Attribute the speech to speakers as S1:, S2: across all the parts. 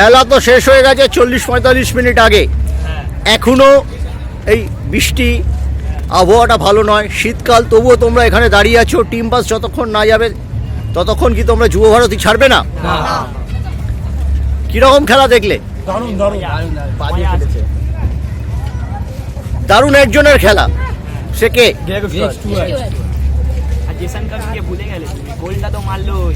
S1: খেলা তো শেষ হয়ে গেছে চল্লিশ পঁয়তাল্লিশ মিনিট আগে। এখনও এই বৃষ্টি আবহাওয়াটা ভালো নয়। শীতকাল তবুও তোমরা এখানে দাঁড়িয়ে আছো। টিম পাস যতক্ষণ না যাবে ততক্ষণ কি তোমরা যুব ভারতী ছাড়বে না? কীরকম খেলা দেখলে?
S2: দারুণ
S1: একজনের খেলা। সে কে?
S3: আর জেসন কামিংকে ভুলে গেলে গোলটা তো মারলোই।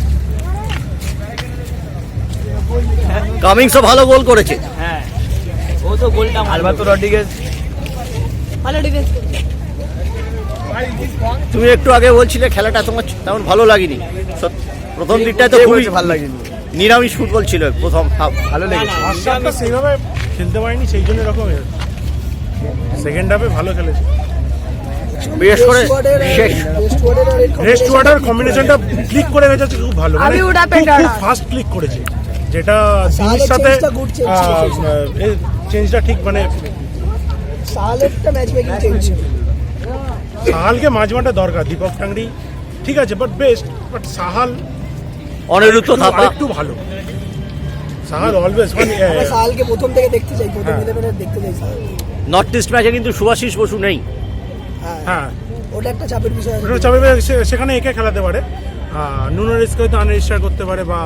S1: কামিংসও ভালো গোল করেছে।
S3: হ্যাঁ ও তো গোলটা
S2: আলবাতো রড্রিগেজ।
S4: ভালো ডিফেন্স
S1: তুমি একটু আগে বলছিলে খেলাটা তোমার তেমন ভালো লাগেনি। প্রথম দিকটায় তো খুবই
S2: ভালো লাগেনি?
S1: নিরামিষ ফুটবল ছিল প্রথম
S2: ভালো লেগেছে।
S5: সেইভাবে খেলতে পারিনি সেই জন্য এরকম সেকেন্ড হাফে ভালো খেলেছে।
S1: বিশেষ করে শেষ।
S5: রেস্ট ওয়াটার কম্বিনেশনটা ক্লিক করে গেছে খুব ভালো। মানে খুব ফাস্ট ক্লিক করেছে। যেটা দিদির সাথে চেঞ্জটা ঠিক মানে
S6: সালেরটা ম্যাচ মেকিং চেঞ্জ
S5: সাহালকে মাঝমাঠে দরকার দীপক টাংরি ঠিক আছে but best but Sahal
S1: Anirudh Thapa.
S5: একটু ভালো। সাহাল অলওয়েজ মানে
S6: আমরা সালকে প্রথম থেকে দেখতে চাই প্রথম
S5: হ্যাঁ।
S6: ইলেভেনে দেখতে চাই
S1: নর্থ ইস্ট ম্যাচে কিন্তু সুভাশিস বসু নেই।
S6: হ্যাঁ।
S5: হ্যাঁ।
S6: ওটা একটা চাপের বিষয়।
S5: ওটা চাপে সে- সেখানে একে খেলাতে পারে। নুনো রিস্ক হয়তো আনরেজিস্টার করতে পারে বা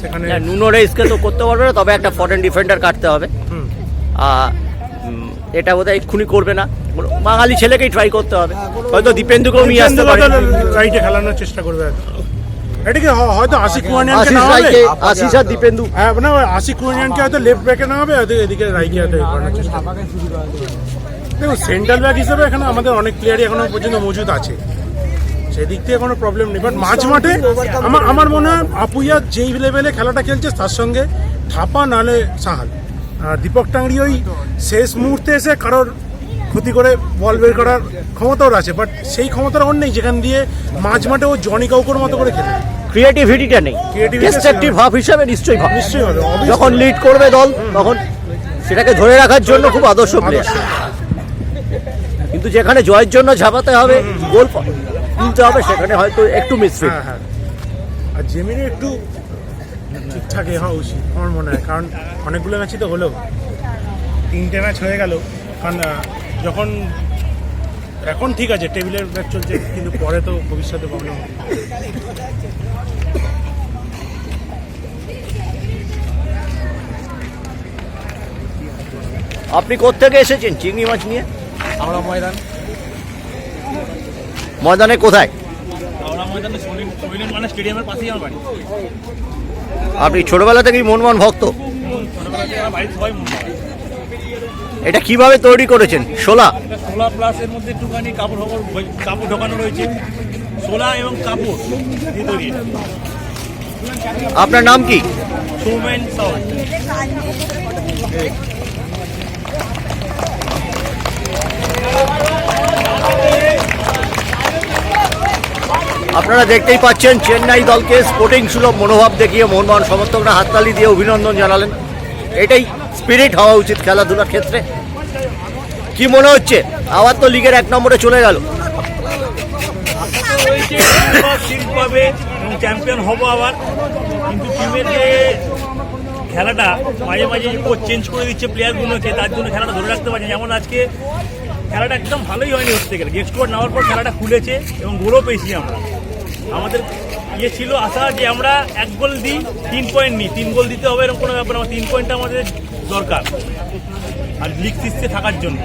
S5: সেখানে
S1: নুনো রেসকে তো করতে পারবে না তবে একটা ফরেন ডিফেন্ডার কাটতে হবে। এটা বোধহয় এক্ষুনি করবে না। বাঙালি ছেলেকেই ট্রাই করতে হবে।
S6: হ্যাঁ,
S1: হয়তো দীপেন্দুকেও নিয়ে আসতে পারে।
S5: রাইটে খেলানোর চেষ্টা করবে। হয়তো। এটা হয়তো আশিক কুয়ানিয়ানকে না হবে?
S1: আশিস আর দীপেন্দু।
S5: হ্যাঁ না আশিক কুয়ানিয়ানকে হয়তো লেফট ব্যাকে না হবে হয়তো এদিকে রাইকে হয়তো করানোর চেষ্টা দেখুন সেন্ট্রাল ব্যাক হিসেবে এখানে আমাদের অনেক প্লেয়ারই এখনও পর্যন্ত মজুদ আছে। সেদিক থেকে কোনো প্রবলেম নেই। বাট মাঝ মাঠে আমার আমার মনে হয় আপুইয়া যেই লেভেলে খেলাটা খেলছে তার সঙ্গে থাপা নালে সাহাল। আর দীপক টাংরি ওই শেষ মুহূর্তে এসে কারোর ক্ষতি করে বল বের করার ক্ষমতা ওর আছে বাট সেই ক্ষমতাটা ওর নেই যেখান দিয়ে মাঝ মাঠে ও জনি কাউকোর মতো করে খেলে।
S1: ক্রিয়েটিভিটিটা নেই। ডিস্ট্রাকটিভ ভাব হিসাবে নিশ্চয়ই ভাব
S5: নিশ্চয়ই হবে
S1: যখন লিড করবে দল তখন সেটাকে ধরে রাখার জন্য খুব আদর্শ প্লেয়ার কিন্তু যেখানে জয়ের জন্য ঝাঁপাতে হবে গোল কিনতে হবে সেখানে হয়তো একটু মিসফিট
S5: হ্যাঁ হ্যাঁ। আর জেমিনি একটু ঠিকঠাক এ হওয়া উচিত আমার মনে হয়। কারণ অনেকগুলো ম্যাচই তো হলো। তিনটে ম্যাচ হয়ে গেল। কারণ যখন এখন ঠিক আছে টেবিলের ম্যাচ চলছে কিন্তু পরে তো ভবিষ্যতে প্রবলেম হবে।
S1: আপনি কোত্থেকে এসেছেন চিংড়ি মাছ নিয়ে?
S2: আমরা ময়দান
S1: ময়দানে কোথায়
S2: আমরা ময়দানে সৈনিক মানে স্টেডিয়ামের পাশেই আমার কোথায়
S1: আপনি ছোটবেলা থেকেই মনমোহন ভক্ত? এটা কীভাবে তৈরি করেছেন? শোলা?
S2: সোলা প্লাস এর মধ্যে একটুখানি কাপড় কাপড় ঢোকানো রয়েছে। সোলা এবং কাপড় তৈরি
S1: আপনার নাম কি?
S2: সৌমেন সাউ
S1: আপনারা দেখতেই পাচ্ছেন চেন্নাই দলকে স্পোর্টিং সুলভ মনোভাব দেখিয়ে মোহনবাগান সমর্থকরা হাততালি দিয়ে অভিনন্দন জানালেন। এটাই স্পিরিট হওয়া উচিত খেলাধুলার ক্ষেত্রে। কি মনে হচ্ছে? আবার তো লিগের এক নম্বরে চলে গেল।
S2: চ্যাম্পিয়ন হব আবার। কিন্তু খেলাটা মাঝে মাঝে কোচ চেঞ্জ করে দিচ্ছে প্লেয়ারগুলোকে তার জন্য খেলাটা ধরে রাখতে পারছে যেমন আজকে খেলাটা একদম ভালোই হয়নি হচ্ছে গেলে। কোয়ার্ড নেওয়ার পর খেলাটা খুলেছে এবং গোলও পেয়েছি আমরা। আমাদের ইয়ে ছিল আশা যে আমরা এক গোল দিই, তিন পয়েন্ট নিই। তিন গোল দিতে হবে এরকম কোনো ব্যাপার আমার তিন পয়েন্টটা আমাদের দরকার। আর লিগ সিস্টে থাকার জন্য।